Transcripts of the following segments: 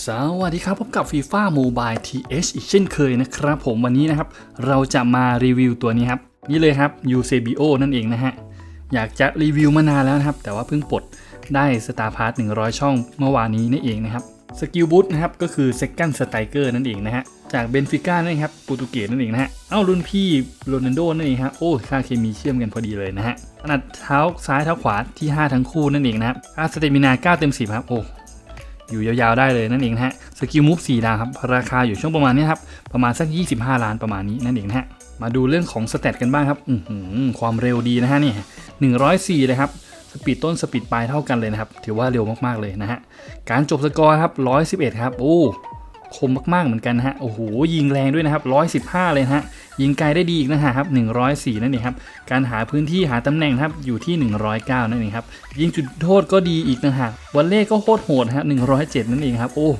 สวัสดีครับ พบกับ FIFA Mobile TH อีกเช่นเคยนะครับ ผมวันนี้นะครับ เราจะมารีวิวตัวนี้ครับ นี่เลยครับ Eusebio นั่นเองนะฮะ อยากจะรีวิวมานานแล้วนะครับ แต่ว่าเพิ่งปลดได้สตาร์พาร์ท100 ช่องเมื่อวานนี้นี่เองนะครับสกิลบูทนะครับ ก็คือ Second Striker นั่นเองนะฮะ จากเบนฟิก้านั่นครับโปรตุเกสนั่นเองนะฮะ เอ้า รุ่นพี่โรนัลโดนั่นเองฮะ โอ้ ค่าเคมีเชื่อมกันพอดีเลยนะฮะขนาดเท้าซ้ายเท้าขวาที่ 5 ทั้งคู่นั่นเองนะครับค่าสเตมินา9เต็ม10ครับโอ้ อยู่ยาวๆได้เลยนั่นเองนะฮะสกิลมูฟสี่ดาวครับราคาอยู่ช่วงประมาณนี้ครับประมาณสัก 25 ล้านประมาณนี้นั่นเองนะฮะมาดูเรื่องของสเตตกันบ้างครับอือหือความเร็วดีนะฮะนี่104เลยครับสปีดต้นสปีดปลายเท่ากันเลยนะครับ ถือว่าเร็วมากๆเลยนะฮะ การจบสกอร์ครับ 111 ครับ โอ้ คมมากๆเหมือนกันนะฮะโอ้โหยิงแรงด้วยนะครับ 115 เลยฮะยิงไกลได้ดีอีกนะฮะครับ104 นั่นเองครับการหาพื้นที่หาตำแหน่งครับอยู่ที่ 109 นั่นเองครับยิงจุดโทษก็ดีอีกนะฮะวอลเล่ก็โคตรโหดฮะ107 นั่นเองครับ โอ้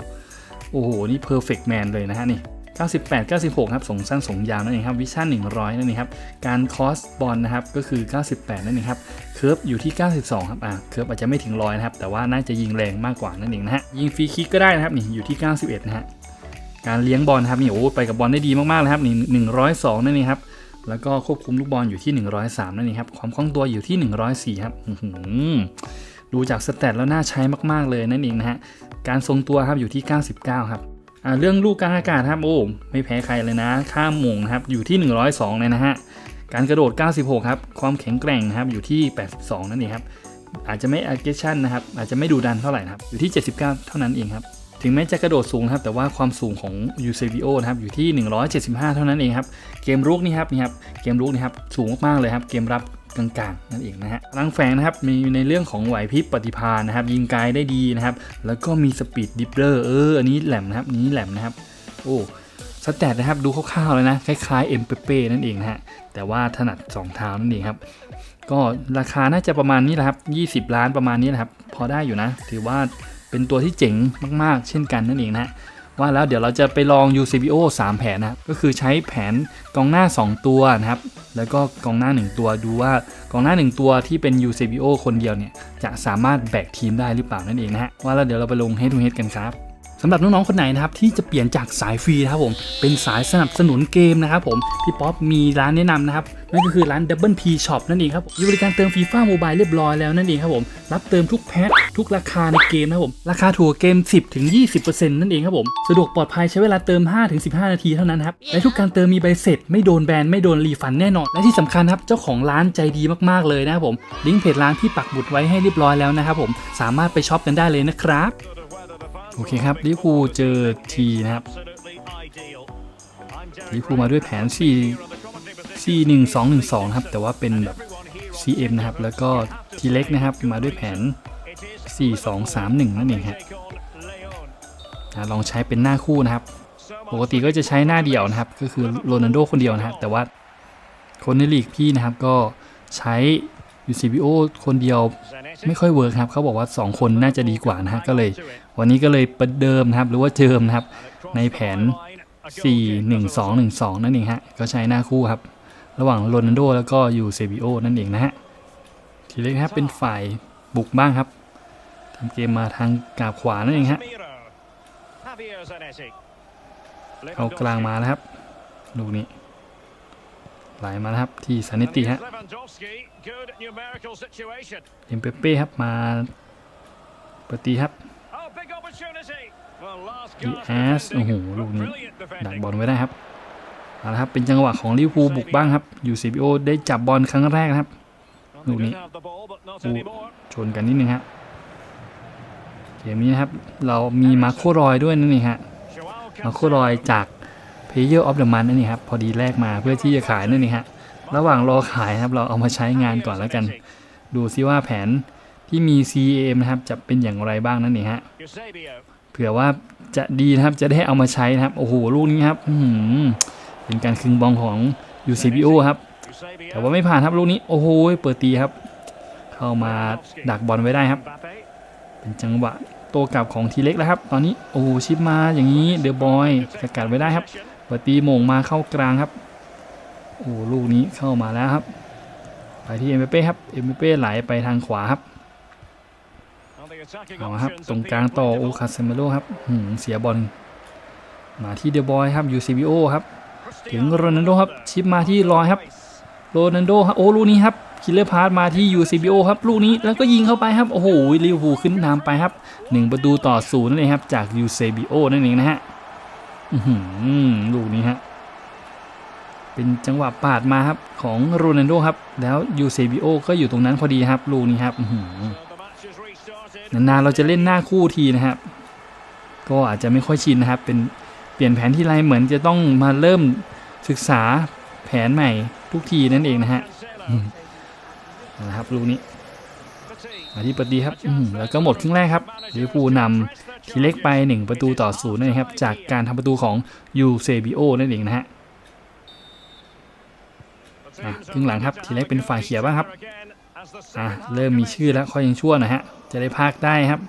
โอ้โหนี่เพอร์เฟกต์แมนเลยนะฮะนี่98 96ครับส่งสั้นส่งยาวนั่นเองครับวิชั่น100 นั่นเองครับการคอสบอลนะครับก็คือ 98 นั่นเองครับเคิร์ฟอยู่ที่ 92 ครับอ่าเคิร์ฟอาจจะไม่ถึงร้อยนะครับแต่ว่าน่าจะยิงแรงมากกว่านั่นเองนะฮะยิงฟรีคิกก็ได้นะครับนี่อยู่ที่ 91 นะฮะ การเลี้ยงบอลครับนี่โอ้ไปกับบอลได้ดีมากๆเลยครับนี่หนึ่งร้อยสองนั่นเองครับแล้วก็ควบคุมลูกบอลอยู่ที่ 103 นั่นเองครับ ความคล่องตัวอยู่ที่ 104 ครับดูจากสแตทแล้วน่าใช้มากๆเลยนั่นเองนะฮะ การทรงตัวครับอยู่ที่ 99 ครับอ่าเรื่องลูกกลางอากาศครับโอ้ไม่แพ้ใครเลยนะ ข้ามมงนะครับอยู่ที่ 102 เลยนะฮะ การกระโดด 96 ครับ ความแข็งแกร่งครับอยู่ที่ 82 นั่นเองครับ อาจจะไม่ aggression นะครับ อาจจะไม่ดูดันเท่าไหร่ครับ อยู่ที่ 79 เท่านั้นเองครับ ถึงแม้จะกระโดดสูงครับ แต่ว่าความสูงของ u c b o นะครับอยู่ที่ 175 เท่านั้นเองครับ เกมรุกนี่ครับนี่ครับเกมรุกนี่ครับสูงมากๆเลยครับ เกมรับกลางๆนั่นเองนะฮะพลังแฝงนะครับมีในเรื่องของไหวพริบปฏิภาณนะครับ ยิงไกลได้ดีนะครับ แล้วก็มีสปีดดิฟเดอร์เอออันนี้แหลมนะครับนี้แหลมนะครับ โอ้สแตทนะครับดูคร่าวๆเลยนะ คล้ายๆเอ็มเปเป้นั่นเองนะฮะแต่ว่าถนัดสองเท้านั่นเองครับก็ราคาน่าจะประมาณนี้แหละครับ 20 ล้านประมาณนี้แหละครับ พอได้อยู่นะ ถือว่า เป็นตัวที่เจ๋งมากๆ เช่นกันนั่นเองนะฮะว่าแล้วเดี๋ยวเราจะไปลอง UCBO 3 แผนนะก็คือใช้แผนกองหน้า 2 ตัวนะครับ แล้วก็กองหน้า 1 ตัวดูว่ากองหน้า 1 ตัวที่เป็น UCBO คนเดียวเนี่ยจะสามารถแบกทีมได้หรือเปล่านั่นเองนะฮะว่าแล้วเดี๋ยวเราไปลงให้ดูเฮดกันครับ สำหรับน้องๆคนไหนนะครับที่จะเปลี่ยนจากสายฟรีนะครับผมเป็นสายสนับสนุนเกมนะครับผมพี่ป๊อปมีร้านแนะนำนะครับนั่นก็คือร้าน Double P Shop นั่นเองครับมีบริการเติมฟีฟ่าโมบายเรียบร้อยแล้วนั่นเองครับผมรับเติมทุกแพ็คทุกราคาในเกมนะครับผมราคาถูกเกม 10ถึง20%นั่นเองครับผมสะดวกปลอดภัยใช้เวลาเติม5ถึง15 นาทีเท่านั้นครับและทุกการเติมมีใบเสร็จ ไม่โดนแบนไม่โดนรีฟันแน่นอน และที่สำคัญครับเจ้าของร้านใจดีมากๆเลยนะครับผมลิงก์เพจร้านที่ปักหมุดไว้ให้เรียบร้อยแล้วนะครับผมสามารถไปช็อปกันได้เลยนะครับ โอเคครับลิเวอร์พูเจอทีนะครับลิเวอร์พูมาด้วยแผน 4 4 1 2 1 2ครับแต่ว่าเป็นแบบ CM นะครับ แล้วก็ทีเล็กนะครับมาด้วยแผน 4 2 3 1 นั่นเองฮะอะลองใช้เป็นหน้าคู่นะครับ ปกติก็จะใช้หน้าเดียวนะครับ ก็คือโรนัลโดคนเดียวนะฮะแต่ว่าคนในลีกพี่นะครับก็ใช้ UCBO คนเดียวไม่ค่อยเวิร์กครับ เขาบอกว่า 2 คนน่าจะดีกว่านะฮะก็เลย วันนี้ก็เลยประเดิมนะครับ หรือว่าเจิมนะครับ ในแผน 4 1 2 1 2 นั่นเองฮะ ก็ใช้หน้าคู่ครับ ระหว่างโรนัลโดแล้วก็ยูเซบิโอนั่นเองนะฮะ ทีเล็กครับเป็นฝ่ายบุกบ้างครับทำเกมมาทางกาบขวานั่นเองฮะเอากลางมานะครับ ลูกนี้ ไหลมาแล้วครับที่ซานิติฮะเอ็มเปเป้ครับมาปฏิครับดีแอสโอ้โหลูกนี้ดักบอลไว้ได้ครับเอาละครับเป็นจังหวะของลิเวอร์พูลบุกบ้างครับยูซีบีโอได้จับบอลครั้งแรกนะครับลูกนี้ชนกันนิดนึงฮะเกมนี้นะครับเรามีมาโครอยด้วยนั่นเองฮะมาโครอยจาก Player of the Month นั่นเองครับพอดีแรกมาเพื่อที่จะขายนั่นเองฮะระหว่างรอขายครับเราเอามาใช้งานก่อนแล้วกัน ดูซิว่าแผนที่มี CAM นะครับจะเป็นอย่างไรบ้างนั่นเองฮะเผื่อว่าจะดีนะครับจะได้เอามาใช้นะครับ โอ้โหลูกนี้ครับอืเป็นการคึงบอลของ UCBO ครับ แต่ว่าไม่ผ่านครับลูกนี้โอ้โหเปิดตีครับ เข้ามาดักบอลไว้ได้ครับ เป็นจังหวะโตกลับของทีเล็กแล้วครับ ตอนนี้โอ้ชิปมาอย่างนี้เดอะบอยสกัดไว้ได้ครับ ปิดตีมงมาเข้ากลางครับ โอ้ลูกนี้เข้ามาแล้วครับ ไปที่เอ็มเป้ครับเอ็มเป้ไหลไปทางขวาครับเอาครับ ตรงกลางต่อโอคาเซเมโลครับหืมเสียบอลมาที่เดบอยครับยูซีบีโอครับ ถึงโรนัลโดครับ ชิปมาที่ลอยครับโรนัลโดครับโอ้ลูกนี้ครับคิลเลอร์พาสมาที่ UCBO ครับ ลูกนี้แล้วก็ยิงเข้าไปครับ โอ้โหลิเวอร์พูลขึ้นนำไปครับ 1 ประตูต่อศูนย์นั่นเองครับ จาก UCBO นั่นเองนะฮะ ลูกนี้ฮะ เป็นจังหวะปาดมาครับ ของโรนัลโดครับ แล้ว UCBO ก็อยู่ตรงนั้นพอดีครับ ลูกนี้ครับนานๆเราจะเล่นหน้าคู่ทีนะครับ ก็อาจจะไม่ค่อยชินนะครับ เป็นเปลี่ยนแผนที่ไรเหมือนจะต้องมาเริ่มศึกษาแผนใหม่ทุกทีนั่นเองนะฮะนะครับลูกนี้ มาที่ปฏิครับแล้วก็หมดครึ่งแรกครับลิเวอร์พูลนำทีเล็กไป 1 ประตูต่อศูนย์นั่นเองครับ จากการทำประตูของยูเซบิโอนั่นเองนะฮะอะครึ่งหลังครับ ทีแรกเป็นฝ่ายเขียวบ้างครับอะเริ่มมีชื่อแล้วค่อยยังชั่วนะฮะ จะได้พากได้ครับ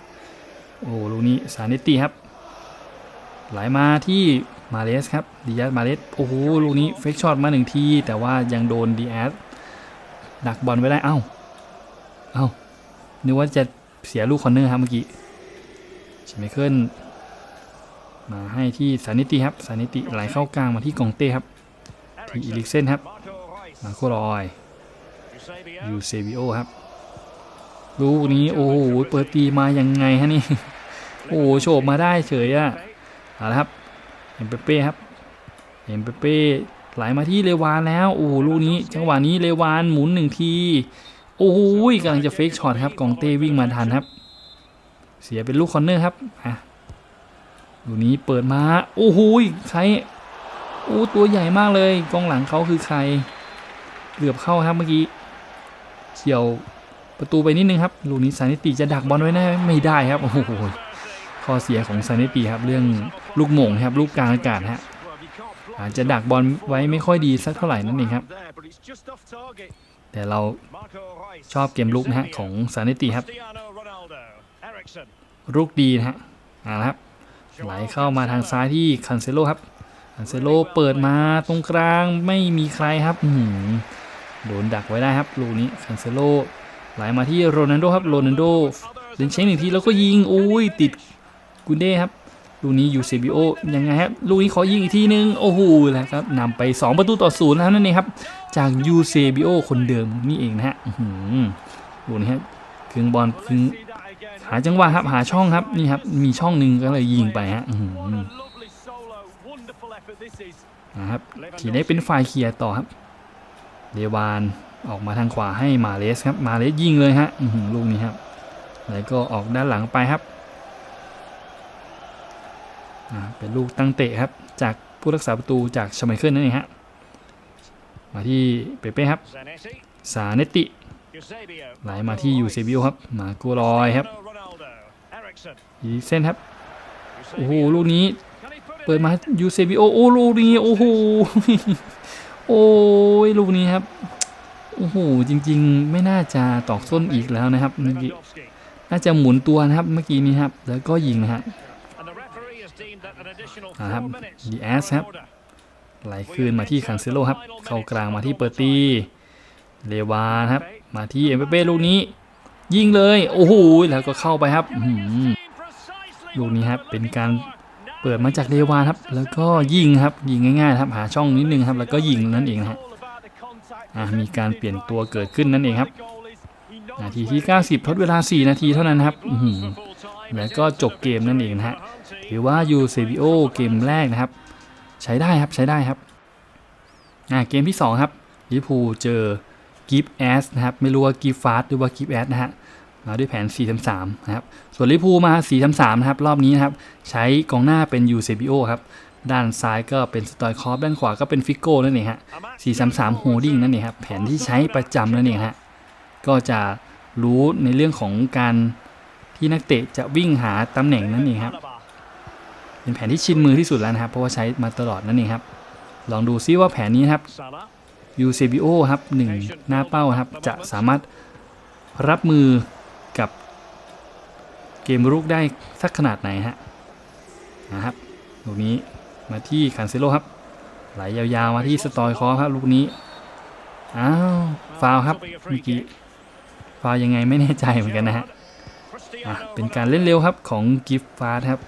โอ้ลูกนี้สานิติครับ ไหลมาที่มาเลสครับดีอาสมาเลสโอ้โหลูกนี้เฟกช็อตมาหนึ่งทีแต่ว่ายังโดนดีอาสดักบอลไว้ได้เอ้าเอ้า นึกว่าจะเสียลูกคอนเนอร์ครับเมื่อกี้ชไมเคิลมาให้ที่สานิติครับสานิติไหลเข้ากลางมาที่กองเต้ครับที่อีลิกเซนครับมาโครอยยูเซบิโอครับลูกนี้โอ้โหเปิดตีมายังไงฮะนี่โอ้โหโฉบมาได้เฉยอะเอาละครับเอ็มเปเป้ครับเอ็มเปเป้ไหลมาที่เลวานแล้วโอ้ลูกนี้จังหวะนี้เลวานหมุนหนึ่งที อ้โหกำลังจะเฟกช็อตครับกองเต้วิ่งมาทันครับ เสียเป็นลูกคอนเนอร์ครับอะลูกนี้เปิดมา โอ้โหใครโอ้ตัวใหญ่มากเลยกองหลังเขาคือใครเกือบเข้าครับเมื่อกี้เฉียวประตูไปนิดนึงครับลูกนี้ซานิติจะดักบอลไว้ได้ไม่ได้ครับโอ้โหข้อเสียของซานิติครับเรื่องลูกหม่งครับลูกกลางอากาศฮะอาจจะดักบอลไว้ไม่ค่อยดีสักเท่าไหร่นั่นเองครับ แต่เราชอบเกมลุกนะฮะของซานิติครับลูกดีนะฮะเอาละครับไหลเข้ามาทางซ้ายที่คันเซโลครับคันเซโลเปิดมาตรงกลางไม่มีใครครับโดนดักไว้ได้ครับลูกนี้คันเซโลไหลมาที่โรนัลโดครับโรนัลโดเล่นเช็คหนึ่งทีแล้วก็ยิงโอ้ยติดกุนเด้ครับ ลูกนี้ยูเซบิโอยังไงครับลูกนี้ขอยิงอีกทีนึง โอ้โหแล้วครับนำไป 2 ประตูต่อศูนย์แล้วนั่นเองครับ จากยูเซบิโอคนเดิมนี่เองนะฮะอื้อหือลูกนี้ครับคืงบอลคืงหาจังหวะครับหาช่องครับนี่ครับมีช่องหนึ่งก็เลยยิงไปฮะอื้อหือนะครับทีนี้เป็นฝ่ายเคลียร์ต่อครับเดวานออกมาทางขวาให้มาเลสครับมาเลสยิงเลยฮะอื้อหือลูกนี้ครับแล้วก็ออกด้านหลังไปครับ เป็นลูกตั้งเตะครับ จากผู้รักษาประตูจากชไมเคิลนั่นเองฮะมาที่เปเป้ครับสาเนติไหลมาที่ยูเซบิโอครับ มากูรอยครับอีเส้นครับโอ้โหลูกนี้เปิดมายูเซบิโอโอ้ลูกนี้โอ้โหโอ้ยลูกนี้ครับโอ้โหจริง ๆ ไม่น่าจะตอกส้นอีกแล้วนะครับเมื่อกี้น่าจะหมุนตัวนะครับเมื่อกี้นี้ครับ แล้วก็ยิงนะฮะ อ่าครับดีดีแอแอสสคครัรับบไหลคืนมาที่คันเซโลครับ เข้ากลางมาที่เปิดตีเลวานครับ มาที่เอ็มเปเป้ลูกนี้ ยิงเลย โอ้โหแล้วก็เข้าไปครับอื้อหือลูกนี้ครับเป็นการเปิดมาจากเลวานครับ แล้วก็ยิงครับ ยิงง่ายๆครับหาช่องนิดนึงครับ แล้วก็ยิงนั่นเองนะฮะอะมีการเปลี่ยนตัวเกิดขึ้นนั่นเองครับ นาทีที่ 90 ทดเวลา 4 นาทีเท่านั้นครับอื้อหือ แล้วก็จบเกมนั่นเองนะฮะถือว่ายูเซบิโอเกมแรกนะครับ ใช้ได้ครับใช้ได้ครับเกมที่ 2 ครับลิพูเจอกิฟแอสนะครับ ไม่รู้ว่ากิฟฟาสหรือว่ากิฟแอสนะฮะมาด้วยแผน 4-3-3 นะครับ ส่วนลิพูมา 4-3-3 นะครับ รอบนี้นะครับ ใช้กองหน้าเป็นยูเซบิโอครับ ด้านซ้ายก็เป็นสตอยคอฟด้านขวาก็เป็นฟิกโก้นั่นเองฮะ 4-3-3 โฮดิ้งนั่นเองครับ แผนที่ใช้ประจำนั่นเองฮะ ก็จะรู้ในเรื่องของการ ที่นักเตะจะวิ่งหาตำแหน่งนั่นเองครับเป็นแผนที่ชินมือที่สุดแล้วนะครับ เพราะว่าใช้มาตลอดนั่นเองครับ ลองดูซิว่าแผนนี้ครับ u c b o ครับหนึ่งหน้าเป้าครับจะสามารถรับมือกับเกมรุกได้สักขนาดไหนฮะนะครับลูกนี้มาที่คันเซโลครับไหลยาวๆมาที่สตอยคอร์ครับลูกนี้อ้าวฟาวครับเมื่อกี้ฟาวยังไงไม่แน่ใจเหมือนกันนะฮะ อะเป็นการเล่นเร็วครับของกิฟฟาร์ครับ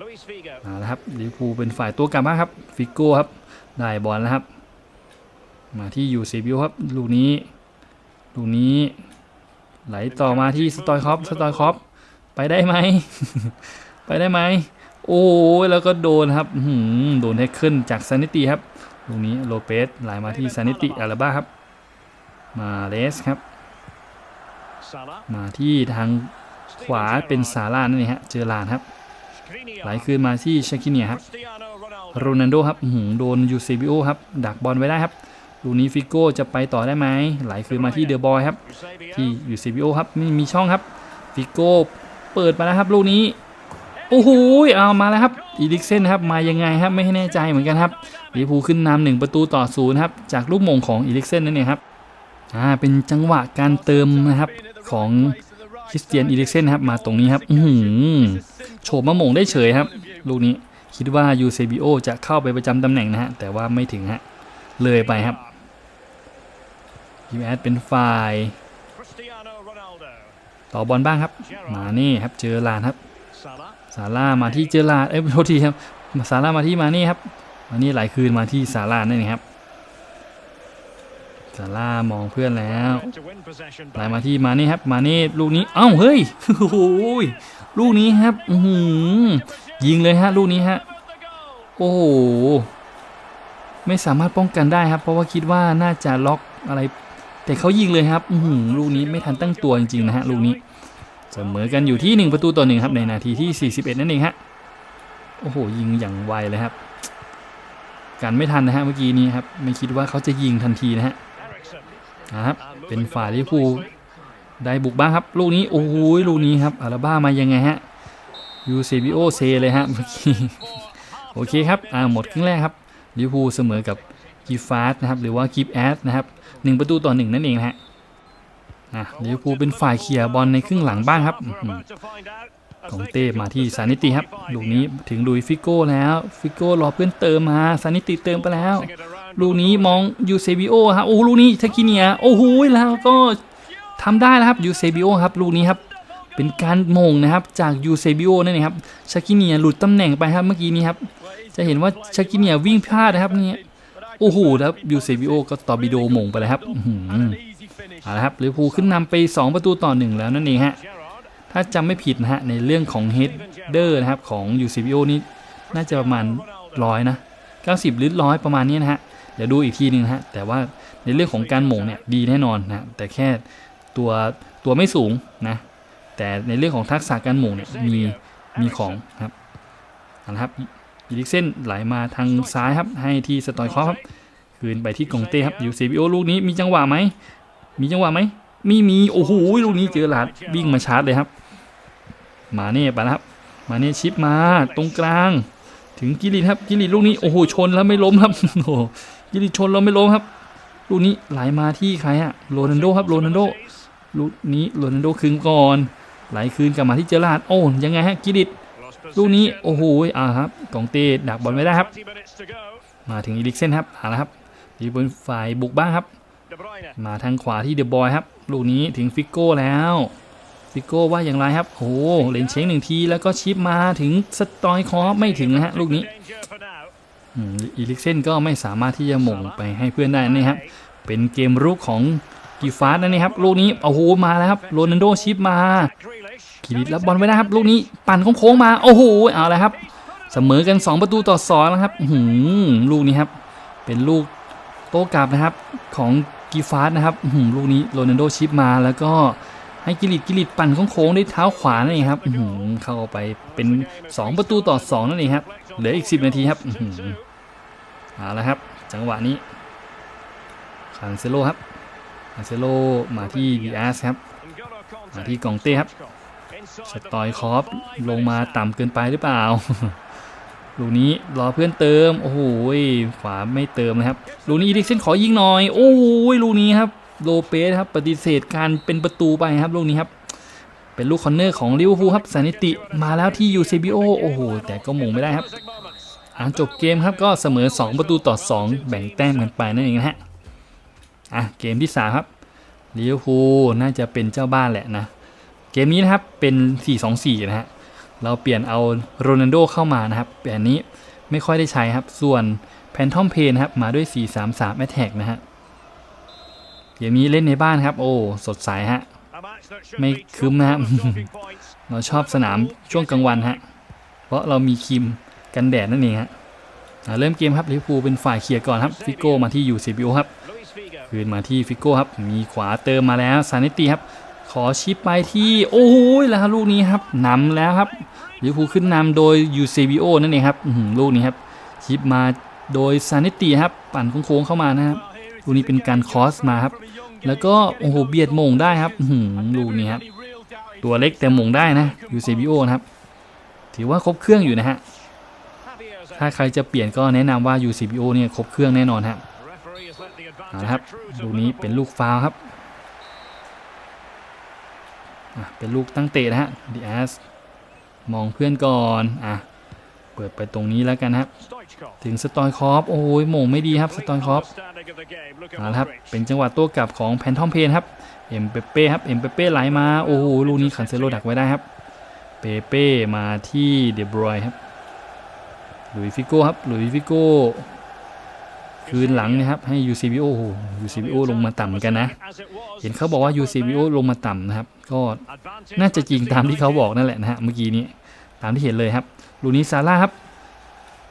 Luis Figo. เอาละครับลิเวอร์พูลเป็นฝ่ายตัวกลับบ้างครับฟิโก้ครับได้บอลแล้วครับ มาที่ยูซีบิวครับลูกนี้ลูกนี้ ไหลต่อมาที่สตอยคอฟสตอยคอฟไปได้ไหมไปได้ไหมโอ้แล้วก็โดนครับหือโดนแท็กเกิลจากซานิติครับลูกนี้โลเปสไหลมาที่ซานิติอาราบ้าครับ มาเลสครับ มาที่ทางขวาเป็นซาร่านั่นเองฮะ เจอลานครับ Skriniar. ไหลคืนมาที่ชาคิเนียครับ Cristiano โร Ronaldo. นัลโดครับอื้อหือโดนยูเซบิโอครับ ดักบอลไว้ได้ครับลูกนี้ฟิโก้จะไปต่อได้ไหม ไหลคืนมาที่เดอะบอยครับ Eusebio. ที่ยูเซบิโอครับไม่มีช่องครับ ฟิโก้เปิดมาแล้วครับลูกนี้ โอ้โห เอามาแล้วครับ อีลิกเซนครับ มายังไงครับ ไม่ให้แน่ใจเหมือนกันครับลิเวอร์พูลขึ้นนำหนึ่งประตูต่อศูนย์ครับ จากลูกมงของอีลิกเซนนั่นเองครับ อ่า เป็นจังหวะการเติมนะครับ ของคริสเตียนอีลิกเซนครับมาตรงนี้ครับอือหือโฉบมาหม่งได้เฉยครับ ลูกนี้คิดว่ายูเซบิโอจะเข้าไปประจำตำแหน่งนะฮะ แต่ว่าไม่ถึงฮะ เลยไปครับทีมแอดเป็นฝ่าย Cristiano Ronaldo. ต่อบอลบ้างครับ มานี่ครับเจอลานครับ Salah. ซาร่ามาที่เจอลานเอ้ยโทษทีครับซาร่ามาที่มานี่ครับมานี่ไหลคืนมาที่ซาร่านั่นเองครับ ซาร่ามองเพื่อนแล้ว To win possession ไหล back. มาที่มานี่ครับ มานี่ลูกนี้ เอ้า เฮ้ยโอ้โหยลูกนี้ครับอือหือยิงเลยฮะ ลูกนี้ฮะ Delivered the goal. โอ้โห ไม่สามารถป้องกันได้ครับ เพราะว่าคิดว่าน่าจะล็อกอะไร แต่เขายิงเลยครับ อือหือลูกนี้ไม่ทันตั้งตัวจริงๆนะฮะ ลูกนี้ เสมอกันอยู่ที่ 1 ประตูต่อหนึ่งครับ ในนาทีที่ 41 นั่นเองฮะ โอ้โห ยิงอย่างไวเลยครับกันไม่ทันนะฮะ เมื่อกี้นี้ครับ ไม่คิดว่าเขาจะยิงทันทีนะฮะ Ericsson. นะครับเป็นฝ่ายลิเวอร์พูได้บุกบ้างครับ ลูกนี้ โอ้โหลูกนี้ครับอาราบ้ามายังไงฮะยูเซบิโอเซเลยฮะเมื่อกี้โอเคครับอ่าหมดครึ่งแรกครับลิเวอร์พูเสมอกับกีฟาสนะครับหรือว่ากีฟแอดนะครับหนึ่งประตูต่อหนึ่งนั่นเองฮะอะลิเวอร์พูเป็นฝ่ายเคลียร์บอลในครึ่งหลังบ้างครับของเต้มาที่ซานิติครับลูกนี้ถึงลุยฟิโก้แล้วฟิโก้รอเพื่อนเติมมาซานิติเติมไปแล้ว ลูกนี้มองยูเซบิโอฮะโอ้ลูกนี้ทากิเนียโอ้โหแล้วก็ทำได้แล้วครับยูเซบิโอครับลูกนี้ครับเป็นการมงนะครับจากยูเซบิโอนั่นเองครับชากิเนียหลุดตำแหน่งไปครับเมื่อกี้นี้ครับจะเห็นว่าชากิเนียวิ่งพลาดนะครับเนี่ยโอ้โหแล้วยูเซบิโอก็ตอร์บิโดมงไปเลยครับอื้อหือเอาละครับลิเวอร์พูลขึ้นนำไป 2 ประตูต่อหนึ่งแล้วนั่นเองฮะถ้าจำไม่ผิดนะฮะในเรื่องของเฮดเดอร์นะครับของ UCBO นี่น่าจะประมาณร้อยนะ90 หรือร้อยประมาณนี้นะฮะ เดี๋ยวดูอีกทีหนึงฮะแต่ว่าในเรื่องของการหม่งเนี่ยดีแน่นอนนะแต่แค่ตัวตัวไม่สูงนะแต่ในเรื่องของทักษะการหม่งเนี่ยมีมีของครับเอาละครับอีลิกเซนไหลมาทางซ้ายครับ ให้ที่สตอยคอฟครับคืนไปที่กองเต้ครับ UCBO ลูกนี้มีจังหวะไหมมีจังหวะไหมมีมีโอ้โหลูกนี้เจอหลาดวิ่งมาชาร์จเลยครับ มาเน่ไปแล้วครับ มาเน่ชิปมาตรงกลาง ถึงกิริตครับกิริตลูกนี้โอ้โหชนแล้วไม่ล้มครับโอ้โหกิริตชนแล้วไม่ล้มครับ ลูกนี้ไหลมาที่ใครอะโรนัลโดครับโรนัลโดลูกนี้โรนัลโดคืนก่อนไหลคืนกลับมาที่เจอราร์ดโอ้ยังไงฮะกิริต Lost ลูกนี้ possession. โอ้โหอ่าครับกองเต้ดักบอลไม่ได้ครับ20 minutes to go. มาถึงอีลิกเซนครับเอาละครับดีบนฝ่ายบุกบ้างครับ De Bruyne. มาทางขวาที่เดอะบอยครับ ลูกนี้ถึงฟิกโก้แล้ว ฟิโก้ว่าอย่างไรครับ โอ้โหเลนเช้งหนึ่งทีแล้วก็ชิปมาถึงสตอยคอไม่ถึงนะฮะลูกนี้อีลิกเซนก็ไม่สามารถที่จะหม่งไปให้เพื่อนได้นี่ครับเป็นเกมรุกของกีฟาสนั่นนี่ครับลูกนี้โอ้โหมาแล้วครับโรนัลโดชิปมากิริตรับบอลไว้ได้ครับลูกนี้ปั่นโค้งมาโอ้โหเอาลยครับ เสมอกัน 2 ประตูต่อ2แล้วครับหือลูกนี้ครับ เป็นลูกโต้กลับนะครับของกีฟาสนะครับหือลูกนี้โรนัลโดชิปมาแล้วก็ ให้กิริตกิริตปั่นโค้งๆด้วยเท้าขวานั่นเองครับเข้าไปเป็น 2 ประตูต่อ 2 นั่นเองครับเหลืออีก 10 นาทีครับอืเอาละครับ จังหวะนี้คานเซโลครับคานเซโลมาที่ดีอาสครับมาที่กองเต้ครับสตอยคอฟลงมาต่ำเกินไปหรือเปล่าลูกนี้รอเพื่อนเติม โอ้โหขวาไม่เติมนะครับลูกนี้อีดิกเซนขอยิงหน่อย โอ้ยลูกนี้ครับ โลเปสครับปฏิเสธการเป็นประตูไปครับลูกนี้ครับ เป็นลูกคอนเนอร์ของลิเวอร์พูลครับสานิติมาแล้วที่ยูเซบิโอโอ้โห แต่ก็หมงไม่ได้ครับอ่าจบเกมครับก็เสมอ 2 ประตูต่อ 2 แบ่งแต้มกันไปนั่นเองนะฮะอะเกมที่ 3 ครับลิเวอร์พูลน่าจะเป็นเจ้าบ้านแหละนะ เกมนี้นะครับเป็น 4-2-4 นะฮะเราเปลี่ยนเอาโรนัลโดเข้ามานะครับแต่อันนี้ไม่ค่อยได้ใช้ครับ ส่วนแพนทอมเพนครับมาด้วย 4-3-3 a t t a c k นะฮะ เกมนี้เล่นในบ้านครับ โอ้สดใสฮะ A match that should ไม่ be คึมนะฮะ chock full of talking points. เราชอบสนามช่วงกลางวันฮะ เพราะเรามีครีมกันแดดนั่นเองฮะอ่าเริ่มเกมครับลิเวอร์พูลเป็นฝ่ายเคลียร์ก่อนครับฟิโก้มาที่ยูซีบิโอครับ Luis Figo. คืนมาที่ฟิโก้ครับมีขวาเติมมาแล้วซานิตีครับขอชิปไปที่โอ้ยแล้วลูกนี้ครับนำแล้วครับลิเวอร์พูลขึ้นนำโดยยูซีบิโอนั่นเองครับอื้อหือลูกนี้ครับชิปมาโดยซานิตีครับปั่นโค้งๆเข้ามานะครับ Well, here is ลูกนี้เป็นการคอสมาครับ แล้วก็โอ้โหเบียดโมงได้ครับอื้อหือลูกนี้ครับตัวเล็กแต่โมงได้นะยูซีบิโอนะครับ ถือว่าครบเครื่องอยู่นะฮะถ้าใครจะเปลี่ยนก็แนะนำว่า UCBO เนี่ยครบเครื่องแน่นอนฮะเอาละครับลูกนี้เป็นลูกฟาวครับเป็นลูกตั้งเตะนะฮะดีแอสมองเพื่อนก่อนอะ เปิดไปตรงนี้แล้วกันนะครับ Stoichkov. ถึงสตอยคอฟโอ้ยโมงไม่ดีครับสตอยคอฟ Understanding of the game. Look at เอาละครับ Modric. เป็นจังหวะโต้กลับของแพนทอมเพนครับเอ็มเปเป้ครับเอ็มเปเป้ไหลมาโอ้โหลูกนี้คันเซโลดักไว้ได้ครับ เปเป้มาที่เดบรอยครับหลุยส์ฟิโก้ครับหลุยส์ฟิโก้คืนหลังนะครับให้ UCBO โอ้โห UCBO ลงมาต่ำเหมือนกันนะ As it was, เห็นเขาบอกว่า UCBO ลงมาต่ำนะครับ ก็ advantage น่าจะจริง for ตามที่เขาบอก United. นั่นแหละนะฮะเมื่อกี้นี้ตามที่เห็นเลยครับ ลูกนี้ซาร่าครับ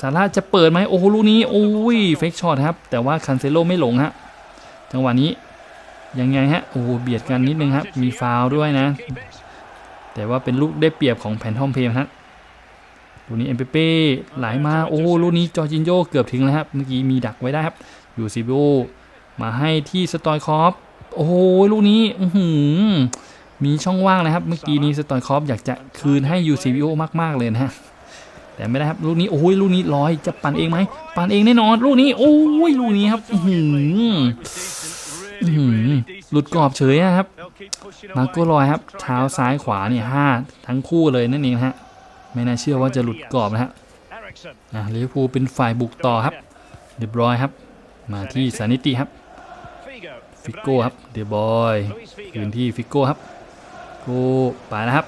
ซาร่าจะเปิดไหมโอ้โหลูกนี้โอ้ยเฟกช็อตครับ แต่ว่าคันเซโลไม่หลงฮะจังหวะนี้ยังไงฮะโอ้เบียดกันนิดนึงครับมีฟาวล์ด้วยนะ แต่ว่าเป็นลูกได้เปรียบของแผ่นทอมเพมครับลูกนี้เอ็มเปเป้ไหลมาโอ้ลูกนี้จอร์จินโยเกือบถึงแล้วครับเมื่อกี้มีดักไว้ได้ครับยูซิโบมาให้ที่สตอยคอฟโอ้โหลูกนี้อื้อหือมีช่องว่างนะครับ เมื่อกี้นี้สตอยคอฟอยากจะคืนให้ยูซิโบมาก ๆ เลยนะฮะ แต่ไม่ได้ครับลูกนี้โอ้ยลูกนี้ลอยจะปั่นเองไหมปั่นเองแน่นอนลูกนี้โอ้ยลูกนี้ครับหือหลุดกรอบเฉยอะครับ มาโก้ลอยครับ เท้าซ้ายขวาเนี่ยห้าทั้งคู่เลยนั่นเองนะฮะไม่น่าเชื่อว่าจะหลุดกรอบนะฮะอะลิเวอร์พูลเป็นฝ่ายบุกต่อครับเดบรอยครับ มาที่ซานิติครับฟิโก้ครับเดบอย Luis คืนที่ฟิโก้ครับโก้ไปแล้วครับ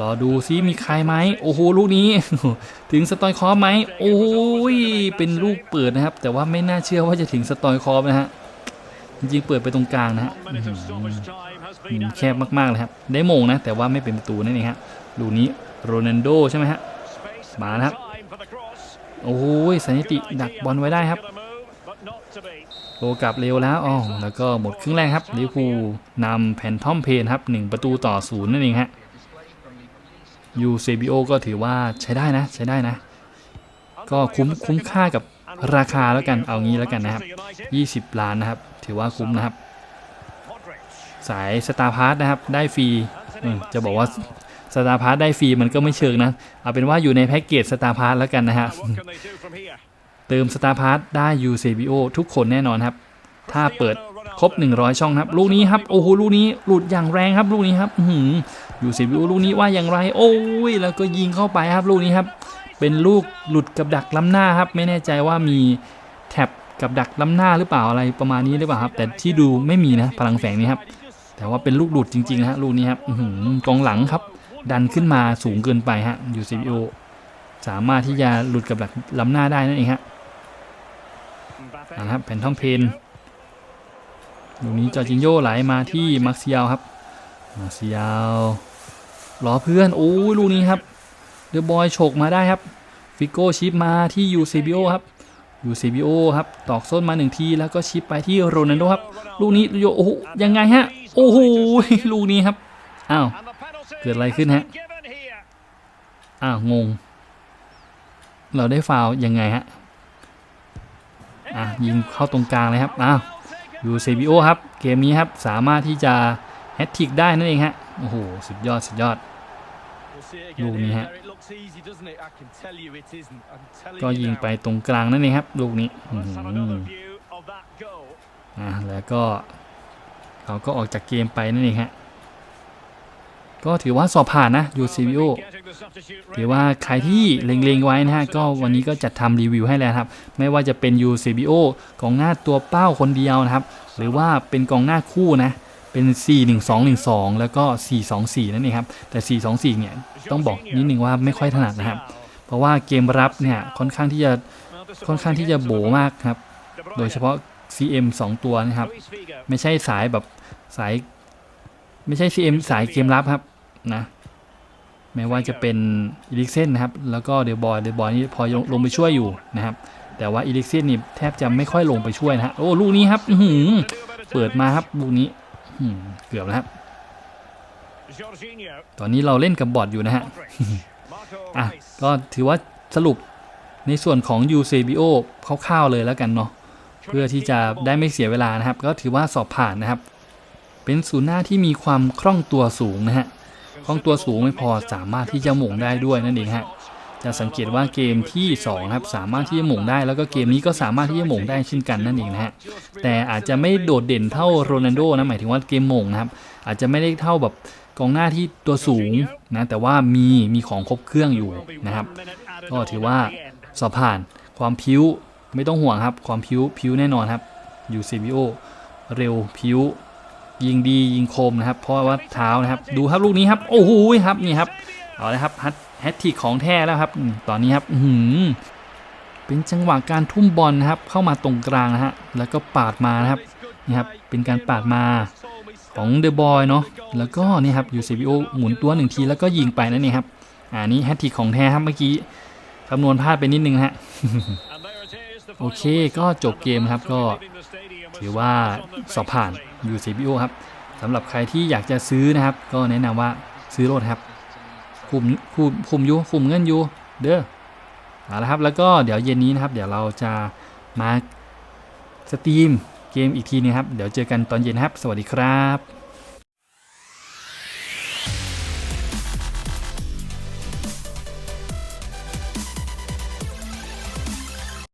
รอดูซิมีใครไหมโอ้โหลูกนี้ ถึงสตอยคอไหมโอ้ยเป็นลูกเปิดนะครับ แต่ว่าไม่น่าเชื่อว่าจะถึงสตอยคอนะฮะจริงๆเปิดไปตรงกลางนะฮะแคบมากๆเลยครับ ได้โมงนะ แต่ว่าไม่เป็นประตูนั่นเองฮะลูกนี้โรนัลโดใช่ไหมฮะมาแล้วครับโอ้ยสถิติดักบอลไว้ได้ครับโลกลับเร็วแล้วอ๋อแล้วก็หมดครึ่งแรกครับลิเวอร์พูลนำแผ่นทอมเพนครับ1ประตูต่อศูนย์นั่นเองฮะ ยูเซบิโอก็ถือว่าใช้ได้นะใช้ได้นะ ก็คุ้มคุ้มค่ากับราคาแล้วกันเอางี้แล้วกันนะครับ 20 ล้านนะครับ ถือว่าคุ้มนะครับ สายสตาร์พาร์ทนะครับได้ฟรีจะบอกว่าสตาร์พาร์ทได้ฟรีมันก็ไม่เชิงนะ เอาเป็นว่าอยู่ในแพ็กเกจสตาร์พาร์ทแล้วกันนะฮะเติมสตาร์พาร์ทได้ UCBO ทุกคนแน่นอนครับ ถ้าเปิดครบ 100 ช่องครับ ลูกนี้ครับ โอ้โห ลูกนี้หลุดอย่างแรงครับ ลูกนี้ครับอื อหือ UCBO ลูกนี้ว่าอย่างไรโอ้ยแล้วก็ยิงเข้าไปครับลูกนี้ครับ เป็นลูกหลุดกับดักล้ำหน้าครับ ไม่แน่ใจว่ามีแท็บกับดักล้ำหน้าหรือเปล่าอะไรประมาณนี้หรือเปล่าครับ แต่ที่ดูไม่มีนะพลังแฝงนี้ครับ แต่ว่าเป็นลูกหลุดจริงๆนะฮะลูกนี้ครับหือกองหลังครับ ดันขึ้นมาสูงเกินไปฮะ UCBO สามารถที่จะหลุดกับดักล้ำหน้าได้นั่นเองฮะนะครับแผ่นทอมเพนลูกนี้จอร์จินโยไหลมาที่มาร์เซียลครับมาร์เซี ยลรอเพื่อนโอ้ยลูกนี้ครับเดอะบอยฉกมาได้ครับฟิโก้ชิปมาที่ยูเซบิโอครับยูเซบิโอครับตอกส้นมาหนึ่งทีแล้วก็ชิปไปที่โรนัลโดครับ ลูกนี้โยโอ้ยังไงฮะโอ้โหลูกนี้ครับอ้าวเกิดอะไรขึ้นฮะอ้าวงง เราได้ฟาวยังไงฮะอะยิงเข้าตรงกลางเลยครับอ้าวยูเซบิโอครับ เกมนี้ครับ สามารถที่จะแฮตทิกได้นั่นเองฮะ โอ้โห สุดยอด สุดยอด ลูกนี้ฮะก็ยิงไปตรงกลางนั่นเองครับ ลูกนี้อื้อ Let's หื have อ another view of that goal. อะแล้วก็เขาก็ออกจากเกมไปนั่นเองฮะก็ถือว่าสอบผ่านนะยู Well, เซบิโอ maybe getting the substitute ถือ ready. ว่าใครที่เล็งๆไว้นะฮะ ก็วันนี้ก็จัดทำรีวิวให้แล้วครับ ไม่ว่าจะเป็น u c b o กองหน้าตัวเป้าคนเดียวนะครับ หรือว่าเป็นกองหน้าคู่นะ เป็น 4-1-2-1-2 แล้วก็ 4-2-4 นั่นเองครับ แต่ 4-2-4 เนี่ย ต้องบอกนิดนึงว่าไม่ค่อยถนัดนะครับ เพราะว่าเกมรับเนี่ย ค่อนข้างที่จะ ค่อนข้างที่จะโบมากครับ โดยเฉพาะ CM 2 ตัวนะครับ ไม่ใช่สายแบบสาย ไม่ใช่ CM สายเกมรับครับนะไม่ว่าจะเป็นอีลิกเซนนะครับ แล้วก็เดบอยเดบอยนี่พอลงลงไปช่วยอยู่นะครับ แต่ว่าอีลิกเซนนี่แทบจะไม่ค่อยลงไปช่วยนะฮะ โอ้ ลูกนี้ครับ เปิดมาครับ ลูกนี้ เกือบแล้วครับ ตอนนี้เราเล่นกับบอทอยู่นะฮะ อะ ก็ถือว่าสรุปในส่วนของ u c b o คร่าวๆเลยแล้วกันเนาะ เพื่อที่จะได้ไม่เสียเวลานะครับ ก็ถือว่าสอบผ่านนะครับ เป็นศูนย์หน้าที่มีความคล่องตัวสูงนะฮะ คล่องตัวสูงไม่พอสามารถที่จะหม่งได้ด้วยนั่นเองฮะ จะสังเกตว่าเกมที่2ครับสามารถที่จะหม่งได้แล้วก็เกมนี้ก็สามารถที่จะหม่งได้เช่นกันนั่นเองนะฮะแต่อาจจะไม่โดดเด่นเท่าโรนัลโดนะหมายถึงว่าเกมหม่งนะครับอาจจะไม่ได้เท่าแบบกองหน้าที่ตัวสูงนะแต่ว่ามีมีของครบเครื่องอยู่นะครับ ก็ถือว่าสอบผ่านความพิ้วไม่ต้องห่วงครับ ความพิ้วพิ้วแน่นอนครับอยู่ CBO เร็วพิ้วยิงดียิงคมนะครับ เพราะว่าเท้านะครับ ดูครับลูกนี้ครับ โอ้โหครับนี่ครับเอาเลยครับฮัต แฮตทิกของแท้แล้วครับอตอนนี้ครับอืเป็นจังหวะการทุ่มบอลนะครับ เข้ามาตรงกลางนะฮะ แล้วก็ปาดมานะครับ นี่ครับ เป็นการปาดมาของเดอะบอยเนาะ แล้วก็นี่ครับยู CBO หมุนตัวหนึ่งทีแล้วก็ยิงไปนั่นเองครับ อ่านี่แฮตทิกของแท้ครับเมื่อกี้คำนวณพลาดไปนิดนึงนะฮะ โอเคก็จบเกมครับก็ถือว่าสอบผ่าน UCBO ครับสำหรับใครที่อยากจะซื้อนะครับ ก็แนะนำว่าซื้อรถครับ คุมคุมคุมอยูคุมเงินอยูเด้อเอาละครับแล้วก็เดี๋ยวเย็นนี้นะครับ เดี๋ยวเราจะมาสตรีมเกมอีกทีนึงครับ เดี๋ยวเจอกันตอนเย็นครับ สวัสดีครับ